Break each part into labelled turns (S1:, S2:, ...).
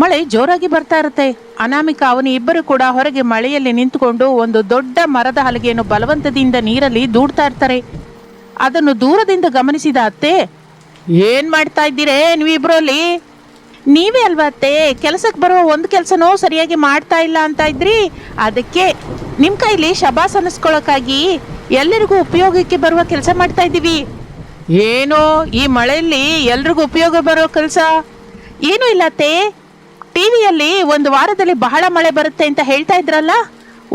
S1: ಮಳೆ ಜೋರಾಗಿ ಬರ್ತಾ ಇರುತ್ತೆ. ಅನಾಮಿಕ ಅವನು ಇಬ್ಬರು ಕೂಡ ಹೊರಗೆ ಮಳೆಯಲ್ಲಿ ನಿಂತುಕೊಂಡು ಒಂದು ದೊಡ್ಡ ಮರದ ಹಲಗೆಯನ್ನು ಬಲವಂತದಿಂದ ನೀರಲ್ಲಿ ದೂಡ್ತಾ ಇರ್ತಾರೆ. ಅದನ್ನು ದೂರದಿಂದ ಗಮನಿಸಿದ ಅತ್ತೆ, ಏನ್ ಮಾಡ್ತಾ ಇದ್ದೀರೇ ನೀವಿಬ್ರು ಅಲ್ಲಿ ನೀವೇ ಅಲ್ವಾ ಅತ್ತೆ ಕೆಲಸಕ್ಕೆ ಬರುವ ಒಂದು ಕೆಲಸನೂ ಸರಿಯಾಗಿ ಮಾಡ್ತಾ ಇಲ್ಲ ಅಂತ ಇದ್ರಿ? ಅದಕ್ಕೆ ನಿಮ್ಮ ಕೈಲಿ ಶಬಾಸ್ ಅನ್ನಿಸ್ಕೊಳ್ಳೋಕ್ಕಾಗಿ ಎಲ್ಲರಿಗೂ ಉಪಯೋಗಕ್ಕೆ ಬರುವ ಕೆಲಸ ಮಾಡ್ತಾ ಇದ್ದೀವಿ. ಏನು ಈ ಮಳೆಯಲ್ಲಿ ಎಲ್ರಿಗೂ ಉಪಯೋಗ ಬರೋ ಕೆಲಸ? ಏನೂ ಇಲ್ಲ ಅತ್ತೆ ಟಿವಿಯಲ್ಲಿ ಒಂದು ವಾರದಲ್ಲಿ ಬಹಳ ಮಳೆ ಬರುತ್ತೆ ಅಂತ ಹೇಳ್ತಾ ಇದ್ರಲ್ಲ?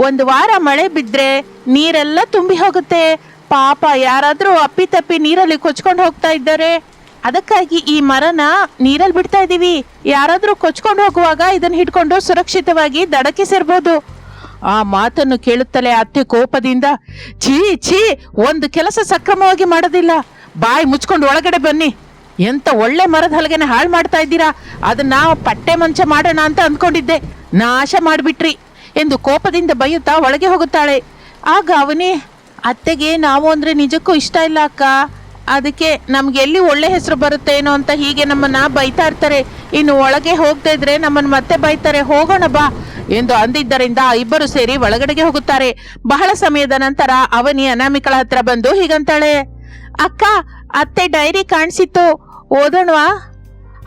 S1: ಒಂದು ವಾರ ಮಳೆ ಬಿದ್ದರೆ ನೀರೆಲ್ಲ ತುಂಬಿ ಹೋಗುತ್ತೆ. ಪಾಪ ಯಾರಾದರೂ ಅಪ್ಪಿತಪ್ಪಿ ನೀರಲ್ಲಿ ಕೊಚ್ಕೊಂಡು ಹೋಗ್ತಾ ಇದ್ದಾರೆ. ಅದಕ್ಕಾಗಿ ಈ ಮರನ ನೀರಲ್ಲಿ ಬಿಡ್ತಾ ಇದ್ದೀವಿ. ಯಾರಾದರೂ ಕೊಚ್ಕೊಂಡು ಹೋಗುವಾಗ ಇದನ್ನು ಹಿಡ್ಕೊಂಡು ಸುರಕ್ಷಿತವಾಗಿ ದಡಕ್ಕೆ ಸೇರ್ಬೋದು. ಆ ಮಾತನ್ನು ಕೇಳುತ್ತಲೇ ಅತ್ತೆ ಕೋಪದಿಂದ, ಛೀ ಛೀ, ಒಂದು ಕೆಲಸ ಸಕ್ರಮವಾಗಿ ಮಾಡೋದಿಲ್ಲ. ಬಾಯಿ ಮುಚ್ಕೊಂಡು ಒಳಗಡೆ ಬನ್ನಿ. ಎಂತ ಒಳ್ಳೆ ಮರದ ಹಲಗೆನ ಹಾಳು ಮಾಡ್ತಾ ಇದ್ದೀರಾ? ಅದನ್ನ ಪಟ್ಟೆ ಮಂಚ ಮಾಡೋಣ ಅಂತ ಅಂದ್ಕೊಂಡಿದ್ದೆ ನಾಶ ಮಾಡಿಬಿಟ್ರಿ ಎಂದು ಕೋಪದಿಂದ ಬೈಯುತ್ತಾ ಒಳಗೆ ಹೋಗುತ್ತಾಳೆ. ಆಗ ಅವನೇ, ಅತ್ತೆಗೆ ನಾವು ಅಂದ್ರೆ ನಿಜಕ್ಕೂ ಇಷ್ಟ ಇಲ್ಲ ಅಕ್ಕ. ಅದಕ್ಕೆ ನಮ್ಗೆ ಎಲ್ಲಿ ಒಳ್ಳೆ ಹೆಸರು ಬರುತ್ತೇನೋ ಅಂತ ಹೀಗೆ ನಮ್ಮನ್ನ ಬೈತಾ ಇರ್ತಾರೆ. ಇನ್ನು ಒಳಗೆ ಹೋಗ್ತಾ ಇದ್ರೆ ನಮ್ಮನ್ನು ಮತ್ತೆ ಬೈತಾರೆ. ಹೋಗೋಣ ಬಾ ಎಂದು ಅಂದಿದ್ದರಿಂದ ಇಬ್ಬರು ಸೇರಿ ಒಳಗಡೆಗೆ ಹೋಗುತ್ತಾರೆ. ಬಹಳ ಸಮಯದ ನಂತರ ಅವನಿ ಅನಾಮಿಕಳ ಹತ್ರ ಬಂದು ಹೀಗಂತಾಳೆ, ಅಕ್ಕ, ಅತ್ತೆ ಡೈರಿ ಕಾಣಿಸಿತ್ತು. ಓದೋಣವಾ?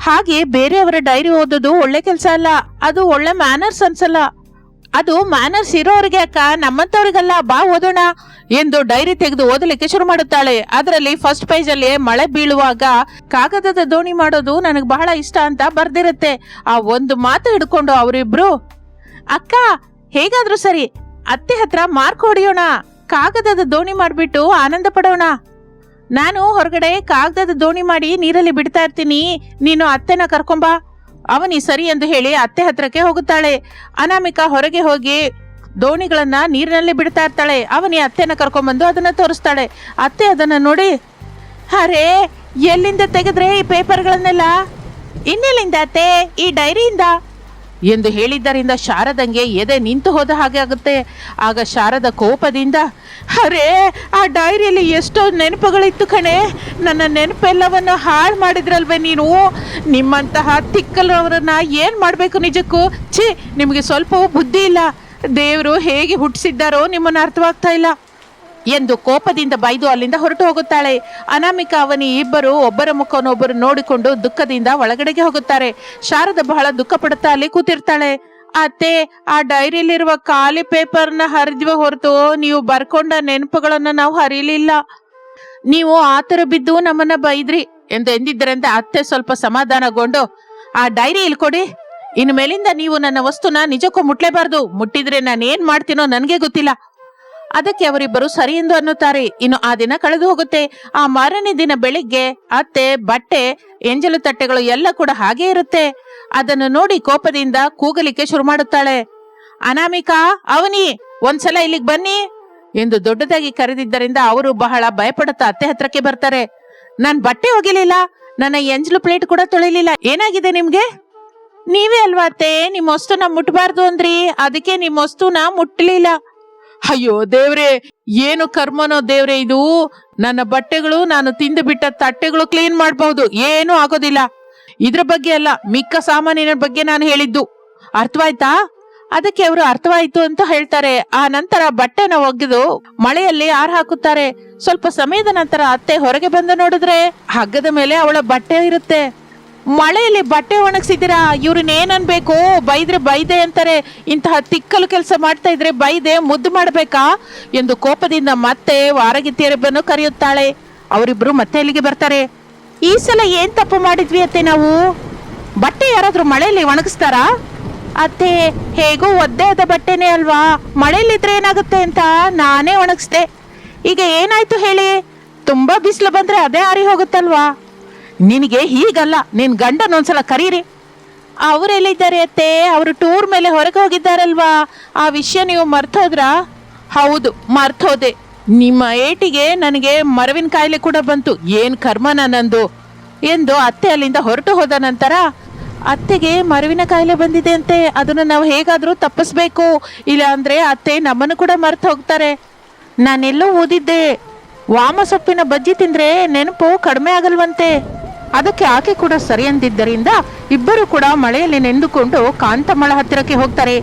S1: ಹಾಗೆ ಬೇರೆಯವರ ಡೈರಿ ಓದೋದು ಒಳ್ಳೆ ಕೆಲಸ ಅಲ್ಲ. ಅದು ಒಳ್ಳೆ ಮ್ಯಾನರ್ಸ್ ಅನ್ಸಲ್ಲ. ಅದು ಮ್ಯಾನರ್ಸ್ ಇರೋರಿಗೆ ಅಕ್ಕ, ನಮ್ಮಂತವ್ರಿಗಲ್ಲ. ಬಾ ಓದೋಣ. ಎಂದು ಡೈರಿ ತೆಗೆದು ಓದಲಿಕ್ಕೆ ಶುರು ಮಾಡುತ್ತಾಳೆ. ಅದರಲ್ಲಿ ಫಸ್ಟ್ ಪೇಜ್ ಮಳೆ ಬೀಳುವಾಗ ಕಾಗದದ ದೋಣಿ ಮಾಡೋದು ನನಗೆ ಬಹಳ ಇಷ್ಟ ಅಂತ ಬರ್ದಿರುತ್ತೆ. ಆ ಒಂದು ಮಾತು ಹಿಡ್ಕೊಂಡು ಅವರಿಬ್ರು, ಅಕ್ಕ, ಹೇಗಾದ್ರೂ ಸರಿ, ಅತ್ತೆ ಹತ್ರ ಮಾರ್ಕ್ ಹೊಡೆಯೋಣ. ಕಾಗದದ ದೋಣಿ ಮಾಡಿಬಿಟ್ಟು ಆನಂದ ಪಡೋಣ. ನಾನು ಹೊರಗಡೆ ಕಾಗದದ ದೋಣಿ ಮಾಡಿ ನೀರಲ್ಲಿ ಬಿಡ್ತಾ ಇರ್ತೀನಿ. ನೀನು ಅತ್ತೆನ ಕರ್ಕೊಂಬಾ. ಅವನಿ ಸರಿ ಎಂದು ಹೇಳಿ ಅತ್ತೆ ಹತ್ರಕ್ಕೆ ಹೋಗುತ್ತಾಳೆ. ಅನಾಮಿಕಾ ಹೊರಗೆ ಹೋಗಿ ದೋಣಿಗಳನ್ನ ನೀರಿನಲ್ಲಿ ಬಿಡ್ತಾ ಇರ್ತಾಳೆ. ಅವನಿ ಅತ್ತೆನ ಕರ್ಕೊಂಡ್ಬಂದು ಅದನ್ನ ತೋರಿಸ್ತಾಳೆ. ಅತ್ತೆ ಅದನ್ನ ನೋಡಿ, ಅರೆ, ಎಲ್ಲಿಂದ ತೆಗೆದ್ರೆ ಈ ಪೇಪರ್ಗಳನ್ನೆಲ್ಲ ಇನ್ನೆಲ್ಲಿಂದ ಅತ್ತೆ? ಈ ಡೈರಿಯಿಂದ ಎಂದು ಹೇಳಿದ್ದರಿಂದ ಶಾರದಂಗೆ ಎದೆ ನಿಂತು ಹೋದ ಹಾಗೆ ಆಗುತ್ತೆ. ಆಗ ಶಾರದ ಕೋಪದಿಂದ, ಅರೇ, ಆ ಡೈರಿಯಲ್ಲಿ ಎಷ್ಟೋ ನೆನಪುಗಳಿತ್ತು ಕಣೆ. ನನ್ನ ನೆನಪೆಲ್ಲವನ್ನು ಹಾಳು ಮಾಡಿದ್ರಲ್ವೇ ನೀನು? ನಿಮ್ಮಂತಹ ತಿಕ್ಕಲವರನ್ನ ಏನು ಮಾಡಬೇಕು ನಿಜಕ್ಕೂ? ಛೀ, ನಿಮಗೆ ಸ್ವಲ್ಪವೂ ಬುದ್ಧಿ ಇಲ್ಲ. ದೇವರು ಹೇಗೆ ಹುಟ್ಟಿಸಿದ್ದಾರೋ ನಿಮ್ಮನ್ನು ಅರ್ಥವಾಗ್ತಾ ಇಲ್ಲ. ಎಂದು ಕೋಪದಿಂದ ಬೈದು ಅಲ್ಲಿಂದ ಹೊರಟು ಹೋಗುತ್ತಾಳೆ. ಅನಾಮಿಕ ಅವನಿ ಇಬ್ಬರು ಒಬ್ಬರ ಮುಖವನ್ನೊಬ್ಬರು ನೋಡಿಕೊಂಡು ದುಃಖದಿಂದ ಒಳಗಡೆಗೆ ಹೋಗುತ್ತಾರೆ. ಶಾರದ ಬಹಳ ದುಃಖ ಪಡುತ್ತಾ ಅಲ್ಲಿ ಕೂತಿರ್ತಾಳೆ. ಅತ್ತೆ, ಆ ಡೈರಿಯಲ್ಲಿರುವ ಖಾಲಿ ಪೇಪರ್ನ ಹರಿದ್ವ ಹೊರತು ನೀವು ಬರ್ಕೊಂಡ ನೆನಪುಗಳನ್ನ ನಾವು ಹರಿಲಿಲ್ಲ ನೀವು ಆತರ ಬಿದ್ದು ನಮ್ಮನ್ನ ಬೈದ್ರಿ ಎಂದು ಎಂದಿದ್ದರಂತೆ ಅತ್ತೆ ಸ್ವಲ್ಪ ಸಮಾಧಾನಗೊಂಡು, ಆ ಡೈರಿ ಇಲ್ಲಿ ಕೊಡಿ. ಇನ್ನು ಮೇಲಿಂದ ನೀವು ನನ್ನ ವಸ್ತುನ ನಿಜಕ್ಕೂ ಮುಟ್ಲೇಬಾರ್ದು. ಮುಟ್ಟಿದ್ರೆ ನಾನು ಏನ್ ಮಾಡ್ತೀನೋ ನನಗೆ ಗೊತ್ತಿಲ್ಲ. ಅದಕ್ಕೆ ಅವರಿಬ್ಬರು ಸರಿ ಎಂದು ಅನ್ನುತ್ತಾರೆ. ಇನ್ನು ಆ ದಿನ ಕಳೆದು ಹೋಗುತ್ತೆ. ಆ ಮಾರನೇ ದಿನ ಬೆಳಿಗ್ಗೆ ಅತ್ತೆ, ಬಟ್ಟೆ, ಎಂಜಲು ತಟ್ಟೆಗಳು ಎಲ್ಲ ಕೂಡ ಹಾಗೆ ಇರುತ್ತೆ. ಅದನ್ನು ನೋಡಿ ಕೋಪದಿಂದ ಕೂಗಲಿಕ್ಕೆ ಶುರು ಮಾಡುತ್ತಾಳೆ. ಅನಾಮಿಕಾ, ಅವನಿ, ಒಂದ್ಸಲ ಇಲ್ಲಿಗೆ ಬನ್ನಿ ಎಂದು ದೊಡ್ಡದಾಗಿ ಕರೆದಿದ್ದರಿಂದ ಅವರು ಬಹಳ ಭಯಪಡುತ್ತಾ ಅತ್ತೆ ಹತ್ರಕ್ಕೆ ಬರ್ತಾರೆ. ನಾನ್ ಬಟ್ಟೆ ಒಗಿಲಿಲ್ಲ. ನನ್ನ ಎಂಜಲು ಪ್ಲೇಟ್ ಕೂಡ ತೊಳಿಲಿಲ್ಲ. ಏನಾಗಿದೆ ನಿಮ್ಗೆ? ನೀವೇ ಅಲ್ವಾ ಅತ್ತೆ? ನಿಮ್ಮ ವಸ್ತುನ ಮುಟ್ಬಾರ್ದು ಅಂದ್ರಿ. ಅದಕ್ಕೆ ನಿಮ್ಮ ವಸ್ತುನ ಮುಟ್ಲಿಲ್ಲ. ಅಯ್ಯೋ ದೇವ್ರೆ, ಏನು ಕರ್ಮನೋ ದೇವ್ರೆ ಇದು? ನನ್ನ ಬಟ್ಟೆಗಳು, ನಾನು ತಿಂದು ಬಿಟ್ಟ ತಟ್ಟೆಗಳು ಕ್ಲೀನ್ ಮಾಡಬಹುದು ಏನೂ ಆಗೋದಿಲ್ಲ. ಇದ್ರ ಬಗ್ಗೆ ಅಲ್ಲ, ಮಿಕ್ಕ ಸಾಮಾನಿನ ಬಗ್ಗೆ ನಾನು ಹೇಳಿದ್ದು. ಅರ್ಥವಾಯ್ತಾ? ಅದಕ್ಕೆ ಅವರು ಅರ್ಥವಾಯ್ತು ಅಂತ ಹೇಳ್ತಾರೆ. ಆ ನಂತರ ಬಟ್ಟೆನ ಒಗೆದು ಮಳೆಯಲ್ಲಿ ಆರ್ ಹಾಕುತ್ತಾರೆ. ಸ್ವಲ್ಪ ಸಮಯದ ನಂತರ ಅತ್ತೆ ಹೊರಗೆ ಬಂದು ನೋಡಿದ್ರೆ ಹಗ್ಗದ ಮೇಲೆ ಅವಳ ಬಟ್ಟೆ ಇರುತ್ತೆ. ಮಳೆಯಲ್ಲಿ ಬಟ್ಟೆ ಒಣಗಿಸಿದ್ದೀರಾ? ಇವ್ರನ್ನ ಏನನ್ಬೇಕು? ಬೈದ್ರೆ ಬೈದೆ ಅಂತಾರೆ. ಇಂತಹ ತಿಕ್ಕಲು ಕೆಲಸ ಮಾಡ್ತಾ ಇದ್ರೆ ಬೈದೆ, ಮುದ್ದು ಮಾಡಬೇಕಾ? ಎಂದು ಕೋಪದಿಂದ ಮತ್ತೆ ವಾರಗಿತ್ತಿಯರಿಬ್ಬನು ಕರೆಯುತ್ತಾಳೆ. ಅವರಿಬ್ಬರು ಮತ್ತೆ ಅಲ್ಲಿಗೆ ಬರ್ತಾರೆ. ಈ ಸಲ ಏನ್ ತಪ್ಪು ಮಾಡಿದ್ವಿ ಅತ್ತೆ ನಾವು? ಬಟ್ಟೆ ಯಾರಾದ್ರೂ ಮಳೆಯಲ್ಲಿ ಒಣಗಿಸ್ತಾರಾ? ಅತ್ತೆ, ಹೇಗೂ ಒದ್ದೆ ಆದ ಬಟ್ಟೆನೇ ಅಲ್ವಾ? ಮಳೆಯಲ್ಲಿದ್ರೆ ಏನಾಗುತ್ತೆ ಅಂತ ನಾನೇ ಒಣಗಿಸ್ದೆ. ಈಗ ಏನಾಯ್ತು ಹೇಳಿ? ತುಂಬಾ ಬಿಸಿಲು ಬಂದ್ರೆ ಅದೇ ಆರಿ ಹೋಗುತ್ತಲ್ವಾ ನಿನಗೆ ಹೀಗಲ್ಲ, ನಿನ್ ಗಂಡನ ಒಂದ್ಸಲ ಕರೀರಿ. ಅವರೆಲ್ಲಿದ್ದಾರೆ ಅತ್ತೆ? ಅವರು ಟೂರ್ ಮೇಲೆ ಹೊರಗೆ ಹೋಗಿದ್ದಾರಲ್ವಾ? ಆ ವಿಷಯ ನೀವು ಮರ್ತೋದ್ರಾ? ಹೌದು, ಮರ್ತೋದೆ. ನಿಮ್ಮ ಏಟಿಗೆ ನನಗೆ ಮರವಿನ ಕಾಯಿಲೆ ಕೂಡ ಬಂತು. ಏನು ಕರ್ಮ ನನ್ನಂದು ಎಂದು ಅತ್ತೆ ಅಲ್ಲಿಂದ ಹೊರಟು ಹೋದ ನಂತರ, ಅತ್ತೆಗೆ ಮರವಿನ ಕಾಯಿಲೆ ಬಂದಿದೆ ಅಂತೆ, ಅದನ್ನು ನಾವು ಹೇಗಾದರೂ ತಪ್ಪಿಸ್ಬೇಕು. ಇಲ್ಲ ಅಂದ್ರೆ ಅತ್ತೆ ನಮ್ಮನ್ನು ಕೂಡ ಮರ್ತು ಹೋಗ್ತಾರೆ. ನಾನೆಲ್ಲೋ ಓದಿದ್ದೆ ವಾಮಸೊಪ್ಪಿನ ಬಜ್ಜಿ ತಿಂದ್ರೆ ನೆನಪು ಕಡಿಮೆ ಆಗಲ್ವಂತೆ. ಅದಕ್ಕೆ ಆಕೆ ಕೂಡ ಸರಿ ಅಂದಿದ್ದರಿಂದ ಇಬ್ಬರು ಕೂಡ ಮಳೆಯಲ್ಲಿ ನೆಂದುಕೊಂಡು ಕಾಂತಮ್ಮಳ ಹತ್ತಿರಕ್ಕೆ ಹೋಗ್ತಾರೆ.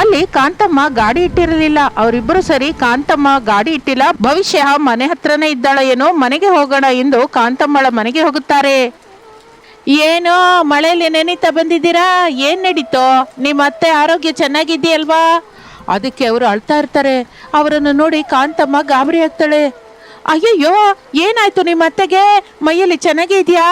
S1: ಅಲ್ಲಿ ಕಾಂತಮ್ಮ ಗಾಡಿ ಇಟ್ಟಿರಲಿಲ್ಲ. ಅವರಿಬ್ಬರು ಸರಿ ಕಾಂತಮ್ಮ ಗಾಡಿ ಇಟ್ಟಿಲ್ಲ. ಭವಿಷ್ಯ ಮನೆ ಹತ್ರನೇ ಇದ್ದಾಳ ಏನೋ ಮನೆಗೆ ಹೋಗೋಣ ಎಂದು ಕಾಂತಮ್ಮಳ ಮನೆಗೆ ಹೋಗುತ್ತಾರೆ. ಏನೋ ಮಳೆಯಲ್ಲಿ ನೆನೀತಾ ಬಂದಿದ್ದೀರಾ? ಏನ್ ನಡೀತೋ? ನಿಮ್ಮ ಅತ್ತೆ ಆರೋಗ್ಯ ಚೆನ್ನಾಗಿದೆಯಲ್ವಾ ಅದಕ್ಕೆ ಅವರು ಅಳ್ತಾ ಇರ್ತಾರೆ. ಅವರನ್ನು ನೋಡಿ ಕಾಂತಮ್ಮ ಗಾಬರಿ ಆಗ್ತಾಳೆ. ಅಯ್ಯಯ್ಯೋ, ಏನಾಯ್ತು ನಿಮ್ಮ ಅತ್ತೆಗೆ? ಮೈಯಲ್ಲಿ ಚೆನ್ನಾಗಿ ಇದೆಯಾ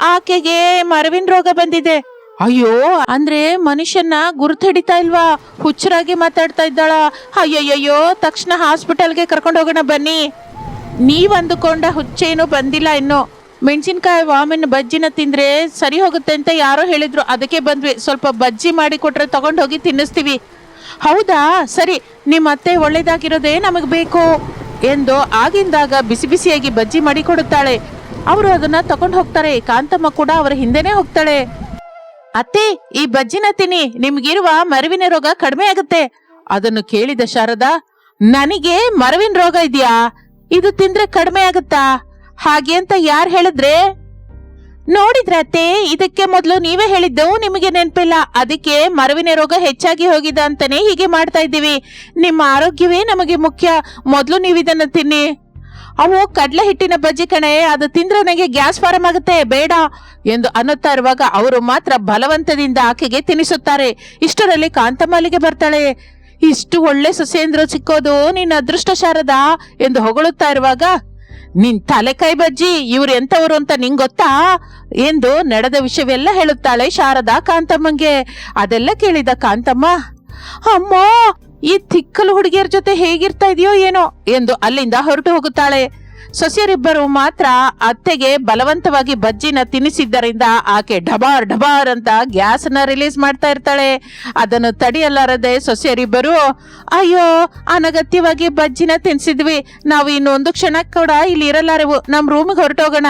S1: ಆಕೆಗೆ ಮರವಿನ ರೋಗ ಬಂದಿದೆ. ಅಯ್ಯೋ. ಅಂದ್ರೆ ಮನುಷ್ಯನ ಗುರುತು ಹಿಡಿತಾ ಇಲ್ವಾ? ಹುಚ್ಚರಾಗಿ ಮಾತಾಡ್ತಾ ಇದ್ದಾಳ. ಅಯ್ಯಯ್ಯೋ ತಕ್ಷಣ ಹಾಸ್ಪಿಟಲ್ಗೆ ಕರ್ಕೊಂಡು ಹೋಗೋಣ ಬನ್ನಿ. ನೀವ್ ಅಂದುಕೊಂಡ ಹುಚ್ಚೇನು ಬಂದಿಲ್ಲ ಇನ್ನು. ಮೆಣಸಿನ್ಕಾಯಿ ವಾಮಿನ ಬಜ್ಜಿನ ತಿಂದ್ರೆ ಸರಿ ಹೋಗುತ್ತೆ ಅಂತ ಯಾರೋ ಹೇಳಿದ್ರು. ಅದಕ್ಕೆ ಬಂದ್ವಿ. ಸ್ವಲ್ಪ ಬಜ್ಜಿ ಮಾಡಿ ಕೊಟ್ರೆ ತಗೊಂಡು ಹೋಗಿ ತಿನ್ನಿಸ್ತೀವಿ. ಹೌದಾ? ಸರಿ ನಿಮ್ಮ ಅತ್ತೆ ಒಳ್ಳೇದಾಗಿರೋದೇ ನಮಗೆ ಬೇಕು. ಎಂದು ಆಗಿಂದಾಗ ಬಿಸಿ ಬಿಸಿಯಾಗಿ ಬಜ್ಜಿ ಮಾಡಿ ಕೊಡುತ್ತಾಳೆ. ಅವರು ಅದನ್ನ ತಗೊಂಡು ಹೋಗ್ತಾರೆ. ಕಾಂತಮ್ಮ ಕೂಡ ಅವರ ಹಿಂದೆನೆ ಹೋಗ್ತಾಳೆ. ಅತ್ತೆ, ಈ ಬಜ್ಜಿನ ತಿನ್ನಿ. ನಿಮ್ಗಿರುವ ಮರವಿನ ರೋಗ ಕಡಿಮೆ ಆಗುತ್ತೆ. ಅದನ್ನು ಕೇಳಿದ ಶಾರದಾ, ನನಗೆ ಮರವಿನ ರೋಗ ಇದೆಯಾ? ಇದು ತಿಂದ್ರೆ ಕಡಿಮೆ ಆಗುತ್ತಾ? ಹಾಗೆ ಅಂತ ಯಾರು ಹೇಳಿದ್ರೆ? ನೋಡಿದ್ರ ಅತ್ತೆ, ಇದಕ್ಕೆ ಮೊದಲು ನೀವೇ ಹೇಳಿದ್ದು ನಿಮಗೆ ನೆನಪಿಲ್ಲ. ಅದಕ್ಕೆ ಮರವಿನ ರೋಗ ಹೆಚ್ಚಾಗಿ ಹೋಗಿದೆ ಅಂತಾನೆ ಹೀಗೆ ಮಾಡ್ತಾ ಇದ್ದೀವಿ. ನಿಮ್ಮ ಆರೋಗ್ಯವೇ ನಮಗೆ ಮುಖ್ಯ. ಮೊದಲು ನೀವು ಇದನ್ನು ತಿನ್ನಿ. ಅವು ಕಡಲೆ ಹಿಟ್ಟಿನ ಬಜ್ಜಿ ಕಣೆ, ಅದು ತಿಂದ್ರೆ ನನಗೆ ಗ್ಯಾಸ್ ಫಾರಂ ಆಗುತ್ತೆ, ಬೇಡ ಎಂದು ಅನ್ನುತ್ತಾ ಇರುವಾಗ ಅವರು ಮಾತ್ರ ಬಲವಂತದಿಂದ ಆಕೆಗೆ ತಿನ್ನಿಸುತ್ತಾರೆ ಇಷ್ಟರಲ್ಲಿ ಕಾಂತಮಾಲಿಗೆ ಬರ್ತಾಳೆ, ಇಷ್ಟು ಒಳ್ಳೆ ಸೊಸೆಂದ್ರು ಸಿಕ್ಕೋದು ನಿನ್ನ ಅದೃಷ್ಟ ಶಾರದಾ ಎಂದು ಹೊಗಳುತ್ತಾ ಇರುವಾಗ, ನಿನ್ ತಲೆಕಾಯಿ ಬಜ್ಜಿ, ಇವ್ರು ಎಂತವ್ರು ಅಂತ ನಿಂಗ್ ಗೊತ್ತಾ? ಎಂದು ನಡೆದ ವಿಷಯವೆಲ್ಲ ಹೇಳುತ್ತಾಳೆ ಶಾರದಾ ಕಾಂತಮ್ಮಂಗೆ. ಅದೆಲ್ಲ ಕೇಳಿದ ಕಾಂತಮ್ಮ, ಅಮ್ಮ ಈ ತಿಕ್ಕಲು ಹುಡುಗಿಯರ ಜೊತೆ ಹೇಗಿರ್ತಾ ಇದೆಯೋ ಏನೋ ಎಂದು ಅಲ್ಲಿಂದ ಹೊರಟು ಹೋಗುತ್ತಾಳೆ. ಸೊಸೆಯರಿಬ್ಬರು ಮಾತ್ರ ಅತ್ತೆಗೆ ಬಲವಂತವಾಗಿ ಬಜ್ಜಿನ ತಿನ್ನಿಸಿದ್ದರಿಂದ ಆಕೆ ಢಬಾರ್ ಢಬಾರ್ ಅಂತ ಗ್ಯಾಸ್ನ ರಿಲೀಸ್ ಮಾಡ್ತಾ ಇರ್ತಾಳೆ. ಅದನ್ನು ತಡೆಯಲಾರದೆ ಸೊಸೆಯರಿಬ್ಬರು, ಅಯ್ಯೋ, ಅನಗತ್ಯವಾಗಿ ಬಜ್ಜಿನ ತಿನ್ಸಿದ್ವಿ. ನಾವು ಇನ್ನೊಂದು ಕ್ಷಣ ಕೂಡ ಇಲ್ಲಿ ಇರಲಾರೆವು. ನಮ್ಮ ರೂಮಿಗೆ ಹೊರಟೋಗೋಣ.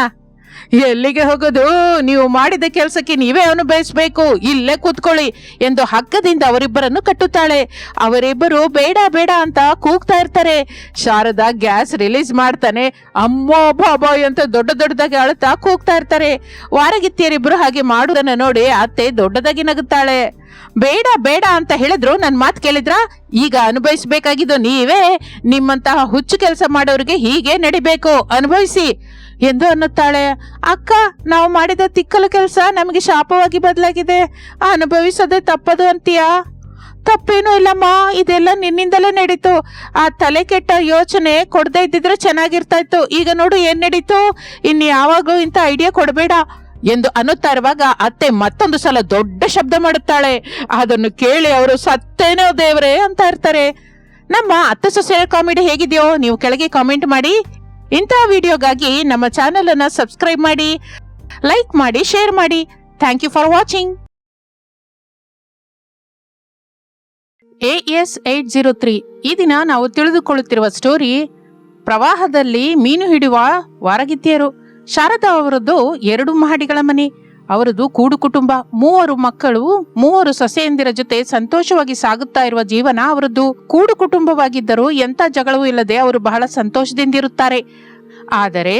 S1: ಎಲ್ಲಿಗೆ ಹೋಗೋದು? ನೀವು ಮಾಡಿದ ಕೆಲಸಕ್ಕೆ ನೀವೇ ಅನುಭವಿಸಬೇಕು ಇಲ್ಲೇ ಕೂತ್ಕೊಳ್ಳಿ ಎಂದು ಹಗ್ಗದಿಂದ ಅವರಿಬ್ಬರನ್ನು ಕಟ್ಟುತ್ತಾಳೆ. ಅವರಿಬ್ಬರು ಬೇಡ ಬೇಡ ಅಂತ ಕೂಗ್ತಾ ಇರ್ತಾರೆ. ಶಾರದಾ ಗ್ಯಾಸ್ ರಿಲೀಸ್ ಮಾಡ್ತಾನೆ. ಅಮ್ಮೋ ಬಾಬಾ ಅಂತ ದೊಡ್ಡ ದೊಡ್ಡದಾಗಿ ಅಳುತ್ತಾ ಕೂಗ್ತಾ ಇರ್ತಾರೆ. ವಾರಗಿತ್ತಿಯರಿಬ್ಬರು ಹಾಗೆ ಮಾಡುವುದನ್ನು ನೋಡಿ ಅತ್ತೆ ದೊಡ್ಡದಾಗಿ ನಗುತ್ತಾಳೆ. ಬೇಡ ಬೇಡ ಅಂತ ಹೇಳಿದ್ರು. ನನ್ನ ಮಾತು ಕೇಳಿದ್ರ? ಈಗ ಅನುಭವಿಸಬೇಕಾಗಿದ್ದು ನೀವೇ. ನಿಮ್ಮಂತಹ ಹುಚ್ಚು ಕೆಲಸ ಮಾಡೋರಿಗೆ ಹೀಗೆ ನಡಿಬೇಕು. ಅನುಭವಿಸಿ. ಎಂದು ಅನ್ನುತ್ತಾಳೆ, ಅಕ್ಕ, ನಾವು ಮಾಡಿದ ತಿಕ್ಕಲು ಕೆಲಸ ನಮಗೆ ಶಾಪವಾಗಿ ಬದಲಾಗಿದೆ. ಅನುಭವಿಸದೆ ತಪ್ಪದು ಅಂತೀಯಾ? ತಪ್ಪೇನೂ ಇಲ್ಲಮ್ಮ, ಇದೆಲ್ಲ ನಿನ್ನಿಂದಲೇ ನಡೀತು. ಆ ತಲೆ ಕೆಟ್ಟ ಯೋಚನೆ ಕೊಡದೇ ಇದ್ದಿದ್ರೆ ಚೆನ್ನಾಗಿರ್ತಾ ಇತ್ತು ಈಗ ನೋಡು ಏನ್ ನಡೀತು. ಇನ್ನು ಯಾವಾಗಲೂ ಇಂಥ ಐಡಿಯಾ ಕೊಡಬೇಡ, ಎಂದು ಅನ್ನುತ್ತಾ ಇರುವಾಗ ಅತ್ತೆ ಮತ್ತೊಂದು ಸಲ ದೊಡ್ಡ ಶಬ್ದ ಮಾಡುತ್ತಾಳೆ. ಅದನ್ನು ಕೇಳಿ ಅವರು, ಸತ್ತೇನೋ ದೇವ್ರೆ ಅಂತ ಇರ್ತಾರೆ ನಮ್ಮ ಅತ್ತೆ ಸೊಸೆಯ ಕಾಮಿಡಿ ಹೇಗಿದೆಯೋ, ನೀವು ಕೆಳಗೆ ಕಾಮೆಂಟ್ ಮಾಡಿ. ಇಂತಹ ವಿಡಿಯೋಗಾಗಿ ನಮ್ಮ ಚಾನೆಲ್ ಅನ್ನ ಸಬ್ಸ್ಕ್ರೈಬ್ ಮಾಡಿ ಲೈಕ್ ಮಾಡಿ ಶೇರ್ ಮಾಡಿ. Thank you for watching A S eight zero three ಈ ದಿನ ನಾವು ತಿಳಿದುಕೊಳ್ಳುತ್ತಿರುವ ಸ್ಟೋರಿ ಪ್ರವಾಹದಲ್ಲಿ ಮೀನು ಹಿಡಿಯುವ ವಾರಗಿತ್ತಿಯರು. ಶಾರದಾ ಅವರದ್ದು ಎರಡು ಮಹಡಿಗಳ ಮನೆ. ಅವರದು ಕೂಡು ಕುಟುಂಬ. ಮೂವರು ಮಕ್ಕಳು, ಮೂವರು ಸೊಸೆಯಂದಿರ ಜೊತೆ ಸಂತೋಷವಾಗಿ ಸಾಗುತ್ತಾ ಇರುವ ಜೀವನ ಅವರದ್ದು. ಕೂಡು ಕುಟುಂಬವಾಗಿದ್ದರೂ ಎಂಥ ಜಗಳವೂ ಇಲ್ಲದೆ ಅವರು ಬಹಳ ಸಂತೋಷದಿಂದಿರುತ್ತಾರೆ ಆದರೆ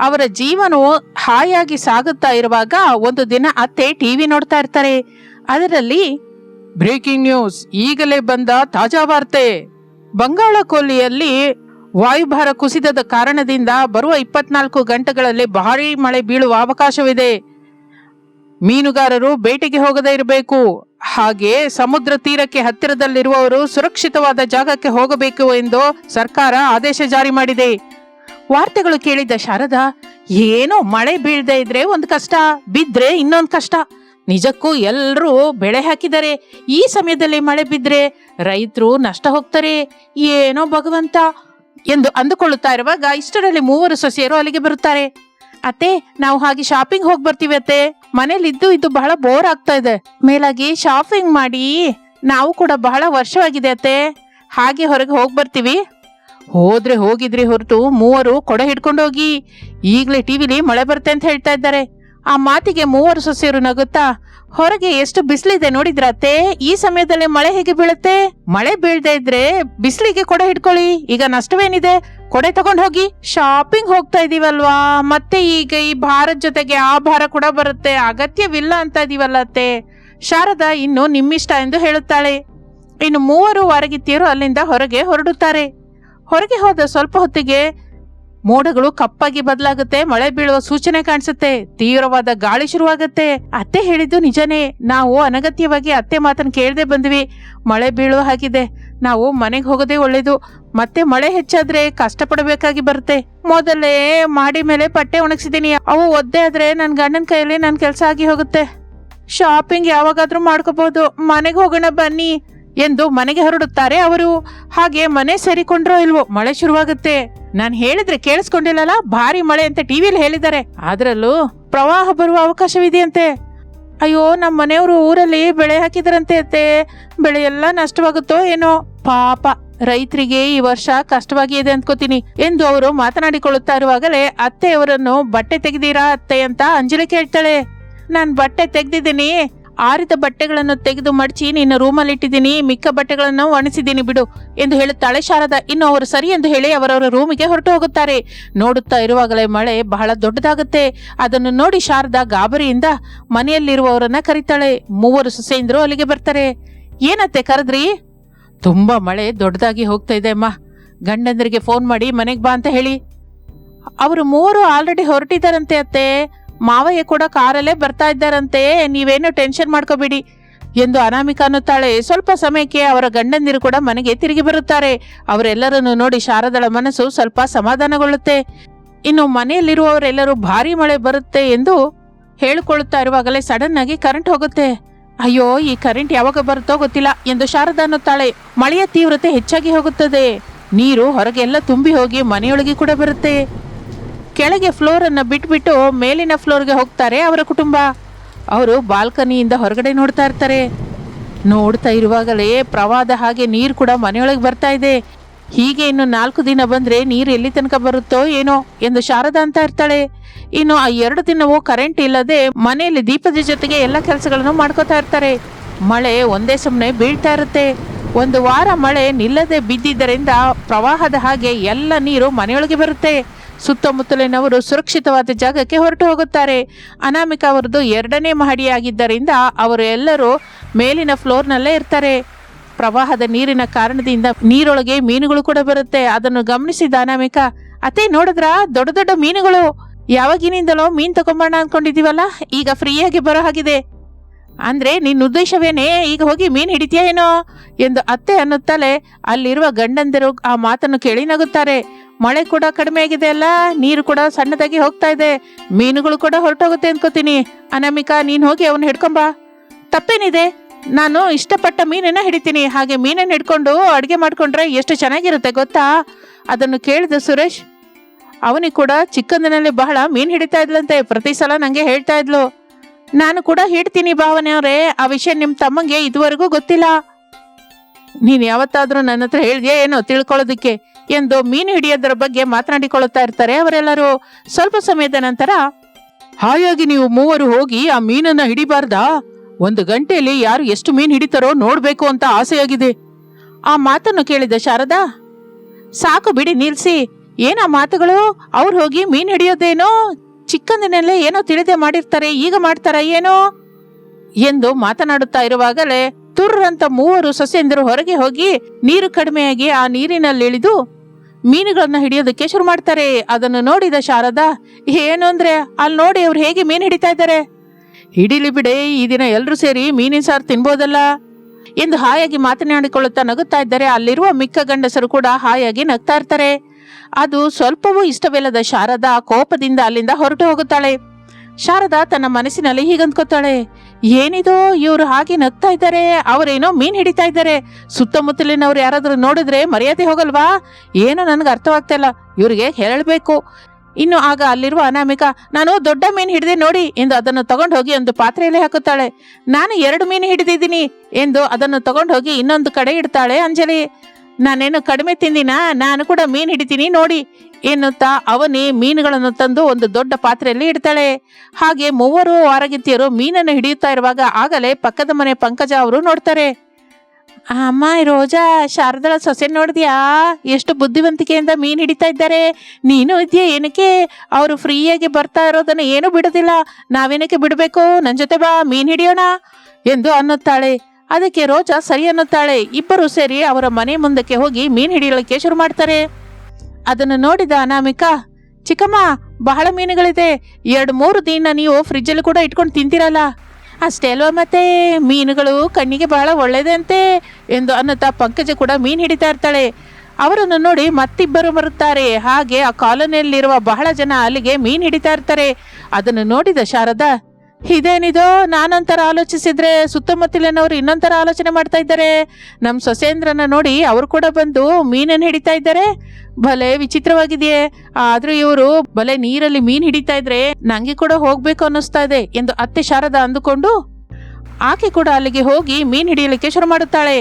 S1: ಅವರ ಜೀವನವು ಹಾಯಾಗಿ ಸಾಗುತ್ತಾ ಇರುವಾಗ ಒಂದು ದಿನ ಅತ್ತೆ ಟಿವಿ ನೋಡ್ತಾ ಇರ್ತಾರೆ. ಅದರಲ್ಲಿ ಬ್ರೇಕಿಂಗ್ ನ್ಯೂಸ್, ಈಗಲೇ ಬಂದ ತಾಜಾ ವಾರ್ತೆ. ಬಂಗಾಳ ಕೊಲ್ಲಿಯಲ್ಲಿ ವಾಯುಭಾರ ಕುಸಿತದ ಕಾರಣದಿಂದ ಬರುವ ಇಪ್ಪತ್ನಾಲ್ಕು ಗಂಟೆಗಳಲ್ಲಿ ಭಾರೀ ಮಳೆ ಬೀಳುವ ಅವಕಾಶವಿದೆ. ಮೀನುಗಾರರು ಬೇಟೆಗೆ ಹೋಗದೇ ಇರಬೇಕು. ಹಾಗೆ ಸಮುದ್ರ ತೀರಕ್ಕೆ ಹತ್ತಿರದಲ್ಲಿರುವವರು ಸುರಕ್ಷಿತವಾದ ಜಾಗಕ್ಕೆ ಹೋಗಬೇಕು ಎಂದು ಸರ್ಕಾರ ಆದೇಶ ಜಾರಿ ಮಾಡಿದೆ. ವಾರ್ತೆಗಳು ಕೇಳಿದ್ದ ಶಾರದಾ, ಏನೋ ಮಳೆ ಬೀಳದೆ ಇದ್ರೆ ಒಂದ್ ಕಷ್ಟ, ಬಿದ್ರೆ ಇನ್ನೊಂದ್ ಕಷ್ಟ. ನಿಜಕ್ಕೂ ಎಲ್ಲರೂ ಬೆಳೆ ಹಾಕಿದ್ದಾರೆ ಈ ಸಮಯದಲ್ಲಿ ಮಳೆ ಬಿದ್ರೆ ರೈತರು ನಷ್ಟ ಹೋಗ್ತಾರೆ. ಏನೋ ಭಗವಂತ ಎಂದು ಅಂದುಕೊಳ್ಳುತ್ತಾ ಇರುವಾಗ ಇಷ್ಟರಲ್ಲಿ ಮೂವರು ಸೊಸೆಯರು ಅಲ್ಲಿಗೆ ಬರುತ್ತಾರೆ. ಅತ್ತೆ, ನಾವು ಹಾಗೆ ಶಾಪಿಂಗ್ ಹೋಗಿ ಬರ್ತೀವಿ ಅತ್ತೆ. ಮನೇಲಿ ಇದ್ದು ಇದ್ದು ಬಹಳ ಬೋರ್ ಆಗ್ತಾ ಇದೆ. ಮೇಲಾಗಿ ಶಾಪಿಂಗ್ ಮಾಡಿ, ನಾವು ಕೂಡ ಬಹಳ ವರ್ಷವಾಗಿದೆ ಅತ್ತೆ. ಹಾಗೆ ಹೊರಗೆ ಹೋಗಿ ಬರ್ತೀವಿ. ಹೋದ್ರೆ ಹೋಗಿದ್ರಿ ಹೊರತು ಮೂವರು ಕೊಡೆ ಹಿಡ್ಕೊಂಡೋಗಿ ಈಗಲೇ ಟಿವಿಲಿ ಮಳೆ ಬರುತ್ತೆ ಅಂತ ಹೇಳ್ತಾ ಇದ್ದಾರೆ. ಆ ಮಾತಿಗೆ ಮೂವರು ಸೊಸೆಯರು ನಗುತ್ತಾ, ಹೊರಗೆ ಎಷ್ಟು ಬಿಸಿಲಿದೆ ನೋಡಿದ್ರತ್ತೆ ಈ ಸಮಯದಲ್ಲಿ ಮಳೆ ಹೇಗೆ ಬೀಳುತ್ತೆ? ಮಳೆ ಬೀಳದೆ ಇದ್ರೆ ಬಿಸಿಲಿಗೆ ಕೊಡೆ ಹಿಡ್ಕೊಳ್ಳಿ. ಈಗ ನಷ್ಟವೇನಿದೆ? ಕೊಡೆ ತಗೊಂಡ್ ಹೋಗಿ. ಶಾಪಿಂಗ್ ಹೋಗ್ತಾ ಇದೀವಲ್ವಾ? ಮತ್ತೆ ಈಗ ಈ ಭಾರತ್ ಜೊತೆಗೆ ಆ ಭಾರ ಕೂಡ ಬರುತ್ತೆ. ಅಗತ್ಯವಿಲ್ಲ ಅಂತ ಇದೀವಲ್ಲ ಅತ್ತೆ. ಶಾರದಾ ಇನ್ನು ನಿಮ್ಮಿಷ್ಟ ಎಂದು ಹೇಳುತ್ತಾಳೆ. ಇನ್ನು ಮೂವರು ವಾರಗಿತ್ತಿಯರು ಅಲ್ಲಿಂದ ಹೊರಗೆ ಹೊರಡುತ್ತಾರೆ. ಹೊರಗೆ ಹೋದ ಸ್ವಲ್ಪ ಹೊತ್ತಿಗೆ ಮೋಡಗಳು ಕಪ್ಪಾಗಿ ಬದಲಾಗುತ್ತೆ, ಮಳೆ ಬೀಳುವ ಸೂಚನೆ ಕಾಣಿಸುತ್ತೆ, ತೀವ್ರವಾದ ಗಾಳಿ ಶುರುವಾಗುತ್ತೆ. ಅತ್ತೆ ಹೇಳಿದ್ದು ನಿಜನೇ. ನಾವು ಅನಗತ್ಯವಾಗಿ ಅತ್ತೆ ಮಾತನ್ನು ಕೇಳದೆ ಬಂದ್ವಿ. ಮಳೆ ಬೀಳುವ ಹಾಗಿದೆ. ನಾವು ಮನೆಗೆ ಹೋಗೋದೇ ಒಳ್ಳೇದು. ಮತ್ತೆ ಮಳೆ ಹೆಚ್ಚಾದ್ರೆ ಕಷ್ಟಪಡಬೇಕಾಗಿ ಬರುತ್ತೆ. ಮೊದಲೇ ಮಾಡಿ ಮೇಲೆ ಪಟ್ಟೆ ಒಣಗಿಸಿದೀನಿ ಅವು ಒದ್ದೆ ಆದ್ರೆ ನನ್ನ ಗಂಡನ ಕೈಯಲ್ಲಿ ನನ್ನ ಕೆಲಸ ಆಗಿ ಹೋಗುತ್ತೆ. ಶಾಪಿಂಗ್ ಯಾವಾಗಾದ್ರೂ ಮಾಡ್ಕೋಬಹುದು. ಮನೆಗೆ ಹೋಗೋಣ ಬನ್ನಿ. ಎಂದು ಮನೆಗೆ ಹೊರಡುತ್ತಾರೆ. ಅವರು ಹಾಗೆ ಮನೆ ಸೇರಿಕೊಂಡ್ರೋ ಇಲ್ವೋ, ಮಳೆ ಶುರುವಾಗುತ್ತೆ. ನಾನು ಹೇಳಿದ್ರೆ ಕೇಳಿಸ್ಕೊಂಡಿಲ್ಲಲ್ಲ, ಭಾರಿ ಮಳೆ ಅಂತ ಟಿವಿಲಿ ಹೇಳಿದ್ದಾರೆ. ಅದರಲ್ಲೂ ಪ್ರವಾಹ ಬರುವ ಅವಕಾಶವಿದೆಯಂತೆ. ಅಯ್ಯೋ ನಮ್ಮ ಮನೆಯವರು ಊರಲ್ಲಿ ಬೆಳೆ ಹಾಕಿದ್ರಂತೆ ಅತ್ತೆ. ಬೆಳೆ ಎಲ್ಲ ನಷ್ಟವಾಗುತ್ತೋ ಏನೋ. ಪಾಪ, ರೈತರಿಗೆ ಈ ವರ್ಷ ಕಷ್ಟವಾಗಿ ಇದೆ ಅಂದ್ಕೋತೀನಿ ಎಂದು ಅವರು ಮಾತನಾಡಿಕೊಳ್ಳುತ್ತಾ ಇರುವಾಗಲೇ ಅತ್ತೆಯವರನ್ನು ಬಟ್ಟೆ ತೆಗೆದೀರಾ ಅತ್ತೆ ಅಂತ ಅಂಜಲಿ ಕೇಳ್ತಾಳೆ. ನಾನು ಬಟ್ಟೆ ತೆಗ್ದಿದ್ದೀನಿ. ಆರಿದ ಬಟ್ಟೆಗಳನ್ನು ತೆಗೆದು ಮಡಚಿ ನಿನ್ನ ರೂಮಲ್ಲಿ ಇಟ್ಟಿದ್ದೀನಿ, ಮಿಕ್ಕ ಬಟ್ಟೆಗಳನ್ನು ಒಣಸಿದ್ದೀನಿ ಬಿಡು ಎಂದು ಹೇಳುತ್ತಾಳೆ ಶಾರದಾ. ಇನ್ನು ಅವರು ಸರಿ ಎಂದು ಹೇಳಿ ಅವರವರ ರೂಮಿಗೆ ಹೊರಟು ಹೋಗುತ್ತಾರೆ. ನೋಡುತ್ತಾ ಇರುವಾಗಲೇ ಮಳೆ ಬಹಳ ದೊಡ್ಡದಾಗುತ್ತೆ. ಅದನ್ನು ನೋಡಿ ಶಾರದಾ ಗಾಬರಿಯಿಂದ ಮನೆಯಲ್ಲಿರುವವರನ್ನ ಕರೀತಾಳೆ. ಮೂವರು ಸೊಸೆಯಿಂದರೂ ಅಲ್ಲಿಗೆ ಬರ್ತಾರೆ. ಏನತ್ತೆ ಕರೆದ್ರಿ? ತುಂಬಾ ಮಳೆ ದೊಡ್ಡದಾಗಿ ಹೋಗ್ತಾ ಇದೆ ಅಮ್ಮ. ಗಂಡಂದ್ರಿಗೆ ಫೋನ್ ಮಾಡಿ ಮನೆಗೆ ಬಾ ಅಂತ ಹೇಳಿ. ಅವರು ಮೂವರು ಆಲ್ರೆಡಿ ಹೊರಟಿದ್ದಾರಂತೆ ಅತ್ತೆ. ಮಾವಯ್ಯ ಕೂಡ ಕಾರಲ್ಲೇ ಬರ್ತಾ ಇದ್ದಾರಂತೆ ನೀವೇನು ಟೆನ್ಷನ್ ಮಾಡ್ಕೋಬೇಡಿ. ಎಂದು ಅನಾಮಿಕ ಅನ್ನುತ್ತಾಳೆ. ಸ್ವಲ್ಪ ಸಮಯಕ್ಕೆ ಅವರ ಗಂಡಂದಿರು ಕೂಡ ಮನೆಗೆ ತಿರುಗಿ ಬರುತ್ತಾರೆ. ಅವರೆಲ್ಲರನ್ನು ನೋಡಿ ಶಾರದಳ ಮನಸ್ಸು ಸ್ವಲ್ಪ ಸಮಾಧಾನಗೊಳ್ಳುತ್ತೆ. ಇನ್ನು ಮನೆಯಲ್ಲಿರುವವರೆಲ್ಲರೂ ಭಾರಿ ಮಳೆ ಬರುತ್ತೆ ಎಂದು ಹೇಳಿಕೊಳ್ಳುತ್ತಾ ಇರುವಾಗಲೇ ಸಡನ್ ಆಗಿ ಕರೆಂಟ್ ಹೋಗುತ್ತೆ. ಅಯ್ಯೋ, ಈ ಕರೆಂಟ್ ಯಾವಾಗ ಬರುತ್ತೋ ಗೊತ್ತಿಲ್ಲ ಎಂದು ಶಾರದಾ ಅನ್ನುತ್ತಾಳೆ. ಮಳೆಯ ತೀವ್ರತೆ ಹೆಚ್ಚಾಗಿ ಹೋಗುತ್ತದೆ. ನೀರು ಹೊರಗೆಲ್ಲ ತುಂಬಿ ಹೋಗಿ ಮನೆಯೊಳಗೆ ಕೂಡ ಬರುತ್ತೆ. ಕೆಳಗೆ ಫ್ಲೋರ್ ಅನ್ನ ಬಿಟ್ಬಿಟ್ಟು ಮೇಲಿನ ಫ್ಲೋರ್ಗೆ ಹೋಗ್ತಾರೆ ಅವರ ಕುಟುಂಬ. ಅವರು ಬಾಲ್ಕನಿಯಿಂದ ಹೊರಗಡೆ ನೋಡ್ತಾ ಇರ್ತಾರೆ. ನೋಡ್ತಾ ಇರುವಾಗಲೇ ಪ್ರವಾದ ಹಾಗೆ ನೀರು ಕೂಡ ಮನೆಯೊಳಗೆ ಬರ್ತಾ ಇದೆ. ಹೀಗೆ ಇನ್ನು ನಾಲ್ಕು ದಿನ ಬಂದ್ರೆ ನೀರು ಎಲ್ಲಿ ತನಕ ಬರುತ್ತೋ ಏನೋ ಎಂದು ಶಾರದಾ ಅಂತ ಇರ್ತಾಳೆ. ಇನ್ನು ಆ ಎರಡು ದಿನವೂ ಕರೆಂಟ್ ಇಲ್ಲದೆ ಮನೆಯಲ್ಲಿ ದೀಪದ ಜೊತೆಗೆ ಎಲ್ಲ ಕೆಲಸಗಳನ್ನು ಮಾಡ್ಕೋತಾ ಇರ್ತಾರೆ. ಮಳೆ ಒಂದೇ ಸುಮ್ಮನೆ ಬೀಳ್ತಾ ಇರುತ್ತೆ. ಒಂದು ವಾರ ಮಳೆ ನಿಲ್ಲದೆ ಬಿದ್ದಿದ್ದರಿಂದ ಪ್ರವಾಹದ ಹಾಗೆ ಎಲ್ಲ ನೀರು ಮನೆಯೊಳಗೆ ಬರುತ್ತೆ. ಸುತ್ತಮುತ್ತಲಿನವರು ಸುರಕ್ಷಿತವಾದ ಜಾಗಕ್ಕೆ ಹೊರಟು ಹೋಗುತ್ತಾರೆ. ಅನಾಮಿಕ ಅವರದು ಎರಡನೇ ಮಹಡಿಯಾಗಿದ್ದರಿಂದ ಅವರು ಎಲ್ಲರೂ ಮೇಲಿನ ಫ್ಲೋರ್ನಲ್ಲೇ ಇರ್ತಾರೆ. ಪ್ರವಾಹದ ನೀರಿನ ಕಾರಣದಿಂದ ನೀರೊಳಗೆ ಮೀನುಗಳು ಕೂಡ ಬರುತ್ತೆ. ಅದನ್ನು ಗಮನಿಸಿದ ಅನಾಮಿಕ, ಅತ್ತೆ ನೋಡಿದ್ರ? ದೊಡ್ಡ ದೊಡ್ಡ ಮೀನುಗಳು. ಯಾವಾಗಿನಿಂದಲೋ ಮೀನ್ ತಗೊಂಬೋಣ ಅನ್ಕೊಂಡಿದೀವಲ್ಲ ಈಗ ಫ್ರೀಯಾಗಿ ಬರೋ ಹಾಗಿದೆ. ಅಂದ್ರೆ ನಿನ್ನ ಉದ್ದೇಶವೇನೇ? ಈಗ ಹೋಗಿ ಮೀನ್ ಹಿಡಿತೀಯ ಏನೋ? ಎಂದು ಅತ್ತೆ ಅನ್ನುತ್ತಲೇ ಅಲ್ಲಿರುವ ಗಂಡಂದಿರು ಆ ಮಾತನ್ನು ಕೇಳಿ ನಗುತ್ತಾರೆ. ಮಳೆ ಕೂಡ ಕಡಿಮೆ ಆಗಿದೆ ಅಲ್ಲ? ನೀರು ಕೂಡ ಸಣ್ಣದಾಗಿ ಹೋಗ್ತಾ ಇದೆ. ಮೀನುಗಳು ಕೂಡ ಹೊರಟೋಗುತ್ತೆ ಅನ್ಕೋತೀನಿ. ಅನಾಮಿಕಾ, ನೀನು ಹೋಗಿ ಅವನ್ನ ಹಿಡ್ಕೊಂಬಾ. ತಪ್ಪೇನಿದೆ? ನಾನು ಇಷ್ಟಪಟ್ಟ ಮೀನನ್ನ ಹಿಡಿತೀನಿ. ಹಾಗೆ ಮೀನನ್ನು ಹಿಡ್ಕೊಂಡು ಅಡುಗೆ ಮಾಡ್ಕೊಂಡ್ರೆ ಎಷ್ಟು ಚೆನ್ನಾಗಿರುತ್ತೆ ಗೊತ್ತಾ? ಅದನ್ನು ಕೇಳಿದ ಸುರೇಶ್. ಅವನಿಗೆ ಕೂಡ ಚಿಕ್ಕಂದಿನಲ್ಲಿ ಬಹಳ ಮೀನ್ ಹಿಡಿತಾ ಇದ್ಲಂತೆ. ಪ್ರತಿ ಸಲ ನನಗೆ ಹೇಳ್ತಾ ಇದ್ಲು. ನಾನು ಕೂಡ ಹಿಡ್ತೀನಿ ಭಾವನೆಯವರೇ ಆ ವಿಷಯ ನಿಮ್ಮ ತಮ್ಮಂಗೆ ಇದುವರೆಗೂ ಗೊತ್ತಿಲ್ಲ. ನೀನು ಯಾವತ್ತಾದರೂ ನನ್ನ ಹತ್ರ ಹೇಳಿದೆ ಏನೋ ತಿಳ್ಕೊಳ್ಳೋದಕ್ಕೆ. ಎಂದು ಮೀನು ಹಿಡಿಯೋದರ ಬಗ್ಗೆ ಮಾತನಾಡಿಕೊಳ್ಳುತ್ತಾ ಇರ್ತಾರೆ. ಅವರೆಲ್ಲರೂ ಸ್ವಲ್ಪ ಸಮಯದ ನಂತರ, ಹಾಯಾಗಿ ನೀವು ಮೂವರು ಹೋಗಿ ಆ ಮೀನನ್ನ ಹಿಡಿಬಾರ್ದಾ? ಒಂದು ಗಂಟೆಯಲ್ಲಿ ಯಾರು ಎಷ್ಟು ಮೀನು ಹಿಡಿತಾರೋ ನೋಡ್ಬೇಕು ಅಂತ ಆಸೆಯಾಗಿದೆ. ಆ ಮಾತನ್ನು ಕೇಳಿದ ಶಾರದಾ, ಸಾಕು ಬಿಡಿ ನಿಲ್ಸಿ, ಏನ ಮಾತುಗಳು? ಅವ್ರು ಹೋಗಿ ಮೀನ್ ಹಿಡಿಯೋದೇನೋ? ಚಿಕ್ಕಂದಿನಲ್ಲೇ ಏನೋ ತಿಳಿದೆ ಮಾಡಿರ್ತಾರೆ, ಈಗ ಮಾಡ್ತಾರ ಏನೋ? ಎಂದು ಮಾತನಾಡುತ್ತಾ ಇರುವಾಗಲೇ ತುರ್ರಂತ ಮೂವರು ಸಸ್ಯಂದರು ಹೊರಗೆ ಹೋಗಿ ನೀರು ಕಡಿಮೆಯಾಗಿ ಆ ನೀರಿನಲ್ಲಿ ಇಳಿದು ಮೀನುಗಳನ್ನ ಹಿಡಿಯೋದಕ್ಕೆ ಶುರು ಮಾಡ್ತಾರೆ. ಅದನ್ನು ನೋಡಿದ ಶಾರದಾ, ಏನು ಅಂದ್ರೆ, ಅಲ್ಲಿ ನೋಡಿ ಅವ್ರು ಹೇಗೆ ಮೀನು ಹಿಡಿತಾ ಇದ್ದಾರೆ? ಹಿಡಿಲಿ ಬಿಡಿ, ಈ ದಿನ ಎಲ್ಲರೂ ಸೇರಿ ಮೀನಿನ ಸಾರು ತಿನ್ಬೋದಲ್ಲ? ಎಂದು ಹಾಯಾಗಿ ಮಾತನಾಡಿಕೊಳ್ಳುತ್ತಾ ನಗುತ್ತಾ ಇದ್ದಾರೆ ಅಲ್ಲಿರುವ ಮಿಕ್ಕ ಗಂಡಸರು ಕೂಡ ಹಾಯಾಗಿ ನಗ್ತಾ ಇರ್ತಾರೆ. ಅದು ಸ್ವಲ್ಪವೂ ಇಷ್ಟವಿಲ್ಲದ ಶಾರದಾ ಕೋಪದಿಂದ ಅಲ್ಲಿಂದ ಹೊರಟು ಹೋಗುತ್ತಾಳೆ. ಶಾರದಾ ತನ್ನ ಮನಸ್ಸಿನಲ್ಲಿ ಹೀಗಂದ್ಕೋತಾಳೆ ಏನಿದು? ಇವರು ಹಾಗೆ ನಗ್ತಾ ಇದ್ದಾರೆ. ಅವರೇನೋ ಮೀನ್ ಹಿಡಿತಾ ಇದ್ದಾರೆ. ಸುತ್ತಮುತ್ತಲಿನವ್ರು ಯಾರಾದ್ರೂ ನೋಡಿದ್ರೆ ಮರ್ಯಾದೆ ಹೋಗಲ್ವಾ? ಏನು ನನಗೆ ಅರ್ಥವಾಗ್ತಾ ಇಲ್ಲ. ಇವ್ರಿಗೆ ಹೇಳಬೇಕು ಇನ್ನು ಆಗ ಅಲ್ಲಿರುವ ಅನಾಮಿಕ, ನಾನು ದೊಡ್ಡ ಮೀನು ಹಿಡಿದೆ ನೋಡಿ ಎಂದು ಅದನ್ನು ತಗೊಂಡು ಹೋಗಿ ಒಂದು ಪಾತ್ರೆಯಲ್ಲಿ ಹಾಕುತ್ತಾಳೆ. ನಾನು ಎರಡು ಮೀನು ಹಿಡಿದಿದ್ದೀನಿ ಎಂದು ಅದನ್ನು ತಗೊಂಡು ಹೋಗಿ ಇನ್ನೊಂದು ಕಡೆ ಇಡ್ತಾಳೆ ಅಂಜಲಿ. ನಾನೇನು ಕಡಿಮೆ ತಿಂದಿನ? ನಾನು ಕೂಡ ಮೀನು ಹಿಡಿತೀನಿ, ನೋಡಿ, ಎನ್ನುತ್ತಾ ಅವನೇ ಮೀನುಗಳನ್ನು ತಂದು ಒಂದು ದೊಡ್ಡ ಪಾತ್ರೆಯಲ್ಲಿ ಇಡ್ತಾಳೆ. ಹಾಗೆ ಮೂವರು ವಾರಗಿತ್ತಿಯರು ಮೀನನ್ನು ಹಿಡಿಯುತ್ತಾ ಇರುವಾಗ ಆಗಲೇ ಪಕ್ಕದ ಮನೆ ಪಂಕಜ ಅವರು ನೋಡ್ತಾರೆ. ಅಮ್ಮ ರೋಜಾ, ಶಾರದಳ ಸೊಸೆ ನೋಡಿದ್ಯಾ? ಎಷ್ಟು ಬುದ್ಧಿವಂತಿಕೆಯಿಂದ ಮೀನು ಹಿಡಿತಾ ಇದ್ದಾರೆ. ನೀನು ಇದೆಯಾ ಏನಕ್ಕೆ? ಅವರು ಫ್ರೀಯಾಗಿ ಬರ್ತಾ ಇರೋದನ್ನು ಏನೂ ಬಿಡೋದಿಲ್ಲ. ನಾವೇನಕ್ಕೆ ಬಿಡಬೇಕು? ನನ್ನ ಜೊತೆ ಬಾ, ಮೀನು ಹಿಡಿಯೋಣ ಎಂದು ಅನ್ನುತ್ತಾಳೆ. ಅದಕ್ಕೆ ರೋಜಾ ಸರಿ ಅನ್ನುತ್ತಾಳೆ. ಇಬ್ಬರು ಸೇರಿ ಅವರ ಮನೆ ಮುಂದಕ್ಕೆ ಹೋಗಿ ಮೀನು ಹಿಡಿಯಲಿಕ್ಕೆ ಶುರು ಮಾಡ್ತಾರೆ. ಅದನ್ನು ನೋಡಿದ ಅನಾಮಿಕಾ, ಚಿಕ್ಕಮ್ಮ, ಬಹಳ ಮೀನುಗಳಿದೆ. ಎರಡು, ಮೂರು ದಿನ ನೀವು ಫ್ರಿಜ್ಜಲ್ಲಿ ಕೂಡ ಇಟ್ಕೊಂಡು ತಿಂತೀರಲ್ಲ. ಅಷ್ಟೇ ಅಲ್ವಾ ಮತ್ತೆ? ಮೀನುಗಳು ಕಣ್ಣಿಗೆ ಬಹಳ ಒಳ್ಳೆಯದಂತೆ ಎಂದು ಅನ್ನುತ್ತಾ ಪಂಕಜ ಕೂಡ ಮೀನು ಹಿಡಿತಾ ಇರ್ತಾಳೆ. ಅವರನ್ನು ನೋಡಿ ಮತ್ತಿಬ್ಬರು ಬರುತ್ತಾರೆ ಹಾಗೆ ಆ ಕಾಲೋನಿಯಲ್ಲಿರುವ ಬಹಳ ಜನ ಅಲ್ಲಿಗೆ ಮೀನು ಹಿಡಿತಾ ಇರ್ತಾರೆ. ಅದನ್ನು ನೋಡಿದ ಶಾರದಾ ಇದೇನಿದು? ನಾನೊಂಥರ ಆಲೋಚಿಸಿದ್ರೆ ಸುತ್ತಮುತ್ತಲಿನವರು ಇನ್ನೊಂಥರ ಆಲೋಚನೆ ಮಾಡ್ತಾ ಇದ್ದಾರೆ. ನಮ್ಮ ಸೊಸೇಂದ್ರನ ನೋಡಿ ಅವರು ಕೂಡ ಬಂದು ಮೀನನ್ನು ಹಿಡಿತಾ ಇದ್ದಾರೆ. ಭಲೆ ವಿಚಿತ್ರವಾಗಿದೆಯೇ. ಆದ್ರೂ ಇವರು ಭಲೆ ನೀರಲ್ಲಿ ಮೀನ್ ಹಿಡಿತಾ ಇದ್ರೆ ನಂಗೆ ಕೂಡ ಹೋಗ್ಬೇಕು ಅನ್ನಿಸ್ತಾ ಇದೆ ಎಂದು ಅತ್ತೆ ಶಾರದಾ ಅಂದುಕೊಂಡು ಆಕೆ ಕೂಡ ಅಲ್ಲಿಗೆ ಹೋಗಿ ಮೀನ್ ಹಿಡಿಯಲಿಕ್ಕೆ ಶುರು ಮಾಡುತ್ತಾಳೆ.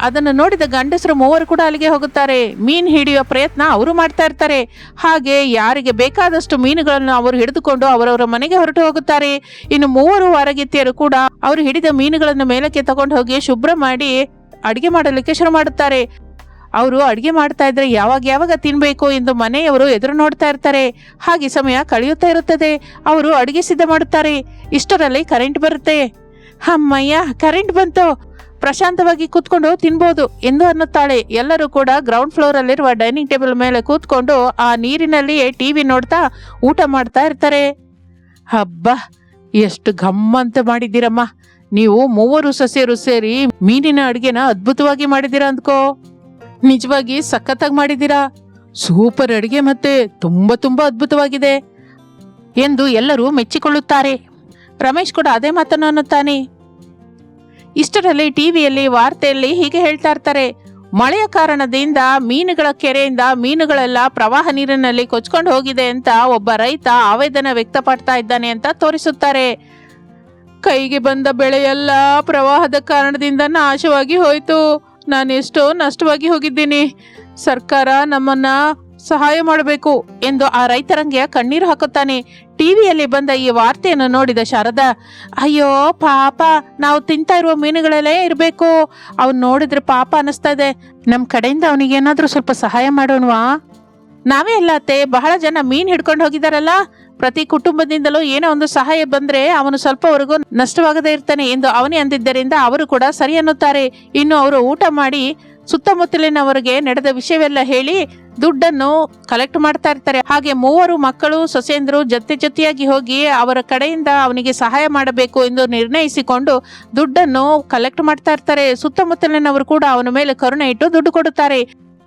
S1: ಅದನ್ನು ನೋಡಿದ ಗಂಡಸರು ಮೂವರು ಕೂಡ ಅಲ್ಲಿಗೆ ಹೋಗುತ್ತಾರೆ. ಮೀನ್ ಹಿಡಿಯುವ ಪ್ರಯತ್ನ ಅವರು ಮಾಡ್ತಾ ಇರ್ತಾರೆ. ಹಾಗೆ ಯಾರಿಗೆ ಬೇಕಾದಷ್ಟು ಮೀನುಗಳನ್ನು ಅವರು ಹಿಡಿದುಕೊಂಡು ಅವರವರ ಮನೆಗೆ ಹೊರಟು ಹೋಗುತ್ತಾರೆ. ಇನ್ನು ಮೂವರು ವಾರಗಿತ್ತಿಯರು ಕೂಡ ಅವರು ಹಿಡಿದ ಮೀನುಗಳನ್ನು ಮೇಲಕ್ಕೆ ತಗೊಂಡು ಹೋಗಿ ಶುಭ್ರ ಮಾಡಿ ಅಡಿಗೆ ಮಾಡಲಿಕ್ಕೆ ಶುರು ಮಾಡುತ್ತಾರೆ. ಅವರು ಅಡಿಗೆ ಮಾಡ್ತಾ ಇದ್ರೆ ಯಾವಾಗ ಯಾವಾಗ ತಿನ್ಬೇಕು ಎಂದು ಮನೆಯವರು ಎದುರು ನೋಡ್ತಾ ಇರ್ತಾರೆ. ಹಾಗೆ ಸಮಯ ಕಳೆಯುತ್ತಾ ಇರುತ್ತದೆ. ಅವರು ಅಡಿಗೆ ಸಿದ್ಧ ಮಾಡುತ್ತಾರೆ. ಇಷ್ಟರಲ್ಲಿ ಕರೆಂಟ್ ಬರುತ್ತೆ. ಅಮ್ಮಯ್ಯ ಕರೆಂಟ್ ಬಂತು. ಪ್ರಶಾಂತವಾಗಿ ಕೂತ್ಕೊಂಡು ತಿನ್ಬೋದು ಎಂದು ಅನ್ನುತ್ತಾಳೆ. ಎಲ್ಲರೂ ಕೂಡ ಗ್ರೌಂಡ್ ಫ್ಲೋರ್ ಅಲ್ಲಿರುವ ಡೈನಿಂಗ್ ಟೇಬಲ್ ಮೇಲೆ ಕೂತ್ಕೊಂಡು ಆ ನೀರಿನಲ್ಲಿಯೇ ಟಿವಿ ನೋಡ್ತಾ ಊಟ ಮಾಡ್ತಾ ಇರ್ತಾರೆ. ಹಬ್ಬ, ಎಷ್ಟು ಗಮ್ಮಂತ ಮಾಡಿದ್ದೀರಮ್ಮ. ನೀವು ಮೂವರು ಸಸ್ಯರು ಸೇರಿ ಮೀನಿನ ಅಡುಗೆನ ಅದ್ಭುತವಾಗಿ ಮಾಡಿದ್ದೀರಾ ಅಂದ್ಕೋ. ನಿಜವಾಗಿ ಸಖತ್ತಾಗಿ ಮಾಡಿದ್ದೀರಾ. ಸೂಪರ್ ಅಡುಗೆ ಮತ್ತೆ ತುಂಬಾ ತುಂಬಾ ಅದ್ಭುತವಾಗಿದೆ ಎಂದು ಎಲ್ಲರೂ ಮೆಚ್ಚಿಕೊಳ್ಳುತ್ತಾರೆ. ರಮೇಶ್ ಕೂಡ ಅದೇ ಮಾತನ್ನು ಅನ್ನುತ್ತಾನೆ. ಇಷ್ಟರಲ್ಲಿ ಟಿವಿಯಲ್ಲಿ ವಾರ್ತೆಯಲ್ಲಿ ಹೀಗೆ ಹೇಳ್ತಾ ಇರ್ತಾರೆ. ಮಳೆಯ ಕಾರಣದಿಂದ ಮೀನುಗಳ ಕೆರೆಯಿಂದ ಮೀನುಗಳೆಲ್ಲ ಪ್ರವಾಹ ನೀರಿನಲ್ಲಿ ಕೊಚ್ಕೊಂಡು ಹೋಗಿದೆ ಅಂತ ಒಬ್ಬ ರೈತ ಆವೇದನ ವ್ಯಕ್ತಪಡ್ತಾ ಇದ್ದಾನೆ ಅಂತ ತೋರಿಸುತ್ತಾರೆ. ಕೈಗೆ ಬಂದ ಬೆಳೆಯೆಲ್ಲ ಪ್ರವಾಹದ ಕಾರಣದಿಂದ ನಾಶವಾಗಿ ಹೋಯಿತು. ನಾನು ಎಷ್ಟೋ ನಷ್ಟವಾಗಿ ಹೋಗಿದ್ದೀನಿ. ಸರ್ಕಾರ ನಮ್ಮನ್ನ ಸಹಾಯ ಮಾಡಬೇಕು ಎಂದು ಆ ರೈತರಂಗೆ ಕಣ್ಣೀರು ಹಾಕುತ್ತಾನೆ. ಟಿವಿಯಲ್ಲಿ ಬಂದ ಈ ವಾರ್ತೆಯನ್ನು ನೋಡಿದ ಶಾರದಾ, ಅಯ್ಯೋ, ಪಾಪ, ನಾವು ತಿಂತಾ ಇರುವ ಮೀನುಗಳಲ್ಲೇ ಇರಬೇಕು. ಅವ್ನು ನೋಡಿದ್ರೆ ಪಾಪ ಅನಿಸ್ತಾ ಇದೆ ನಮ್ಮ ಕಡೆಯಿಂದ ಅವನಿಗೆ ಏನಾದರೂ ಸ್ವಲ್ಪ ಸಹಾಯ ಮಾಡೋಣವಾ? ನಾವೇ ಅಲ್ಲ ಅತ್ತೆ, ಬಹಳ ಜನ ಮೀನ್ ಹಿಡ್ಕೊಂಡು ಹೋಗಿದಾರಲ್ಲ. ಪ್ರತಿ ಕುಟುಂಬದಿಂದಲೂ ಏನೋ ಒಂದು ಸಹಾಯ ಬಂದ್ರೆ ಅವನು ಸ್ವಲ್ಪವರೆಗೂ ನಷ್ಟವಾಗದೇ ಇರ್ತಾನೆ ಎಂದು ಅವನೇ ಅಂದಿದ್ದರಿಂದ ಅವರು ಕೂಡ ಸರಿ ಅನ್ನುತ್ತಾರೆ. ಇನ್ನು ಅವರು ಊಟ ಮಾಡಿ ಸುತ್ತಮುತ್ತಲಿನವರಿಗೆ ನಡೆದ ವಿಷಯವೆಲ್ಲ ಹೇಳಿ ದುಡ್ಡನ್ನು ಕಲೆಕ್ಟ್ ಮಾಡ್ತಾ ಇರ್ತಾರೆ. ಹಾಗೆ ಮೂವರು ಮಕ್ಕಳು, ಸೊಸೆಂದ್ರು ಜೊತೆ ಜೊತೆಯಾಗಿ ಹೋಗಿ ಅವರ ಕಡೆಯಿಂದ ಅವನಿಗೆ ಸಹಾಯ ಮಾಡಬೇಕು ಎಂದು ನಿರ್ಣಯಿಸಿಕೊಂಡು ದುಡ್ಡನ್ನು ಕಲೆಕ್ಟ್ ಮಾಡ್ತಾ ಇರ್ತಾರೆ. ಸುತ್ತಮುತ್ತಲಿನವರು ಕೂಡ ಅವನ ಮೇಲೆ ಕರುಣೆ ಇಟ್ಟು ದುಡ್ಡು ಕೊಡುತ್ತಾರೆ.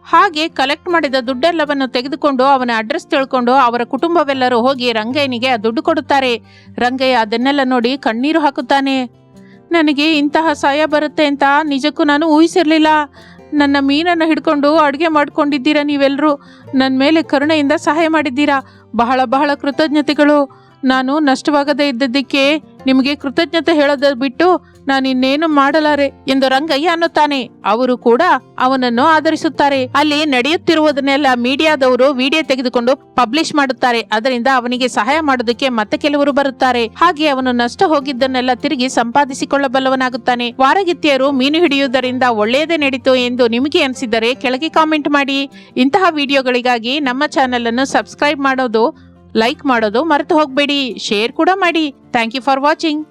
S1: ಹಾಗೆ ಕಲೆಕ್ಟ್ ಮಾಡಿದ ದುಡ್ಡೆಲ್ಲವನ್ನು ತೆಗೆದುಕೊಂಡು ಅವನ ಅಡ್ರೆಸ್ ತಿಳ್ಕೊಂಡು ಅವರ ಕುಟುಂಬವೆಲ್ಲರೂ ಹೋಗಿ ರಂಗಯ್ಯನಿಗೆ ಆ ದುಡ್ಡು ಕೊಡುತ್ತಾರೆ. ರಂಗಯ್ಯ ಅದನ್ನೆಲ್ಲ ನೋಡಿ ಕಣ್ಣೀರು ಹಾಕುತ್ತಾನೆ. ನನಗೆ ಇಂತಹ ಸಹಾಯ ಬರುತ್ತೆ ಅಂತ ನಿಜಕ್ಕೂ ನಾನು ಊಹಿಸಿರ್ಲಿಲ್ಲ. ನನ್ನ ಮೀನನ್ನು ಹಿಡ್ಕೊಂಡು ಅಡುಗೆ ಮಾಡ್ಕೊಂಡಿದ್ದೀರಾ ನೀವೆಲ್ಲರೂ ನನ್ನ ಮೇಲೆ ಕರುಣೆಯಿಂದ ಸಹಾಯ ಮಾಡಿದ್ದೀರಾ? ಬಹಳ ಬಹಳ ಕೃತಜ್ಞತೆಗಳು. ನಾನು ನಷ್ಟವಾಗದೇ ಇದ್ದದ್ದಕ್ಕೆ ನಿಮಗೆ ಕೃತಜ್ಞತೆ ಹೇಳೋದ ಬಿಟ್ಟು ನಾನು ಇನ್ನೇನು ಮಾಡಲಾರೆ ಎಂದು ರಂಗಯ್ಯ ಅನ್ನುತ್ತಾನೆ. ಅವರು ಕೂಡ ಅವನನ್ನು ಆಧರಿಸುತ್ತಾರೆ. ಅಲ್ಲಿ ನಡೆಯುತ್ತಿರುವುದನ್ನೆಲ್ಲ ಮೀಡಿಯಾದವರು ವಿಡಿಯೋ ತೆಗೆದುಕೊಂಡು ಪಬ್ಲಿಷ್ ಮಾಡುತ್ತಾರೆ. ಅದರಿಂದ ಅವನಿಗೆ ಸಹಾಯ ಮಾಡೋದಕ್ಕೆ ಮತ್ತೆ ಕೆಲವರು ಬರುತ್ತಾರೆ. ಹಾಗೆ ಅವನು ನಷ್ಟ ಹೋಗಿದ್ದನ್ನೆಲ್ಲ ತಿರುಗಿ ಸಂಪಾದಿಸಿಕೊಳ್ಳಬಲ್ಲವನಾಗುತ್ತಾನೆ. ವಾರಗಿತ್ತಿಯರು ಮೀನು ಹಿಡಿಯುವುದರಿಂದ ಒಳ್ಳೆಯದೇ ನಡೀತು ಎಂದು ನಿಮಗೆ ಅನಿಸಿದರೆ ಕೆಳಗೆ ಕಾಮೆಂಟ್ ಮಾಡಿ. ಇಂತಹ ವಿಡಿಯೋಗಳಿಗಾಗಿ ನಮ್ಮ ಚಾನೆಲ್ ಅನ್ನು ಸಬ್ಸ್ಕ್ರೈಬ್ ಮಾಡೋದು ಲೈಕ್ ಮಾಡೋದು ಮರೆತು ಹೋಗಬೇಡಿ ಶೇರ್ ಕೂಡ ಮಾಡಿ. Thank you for watching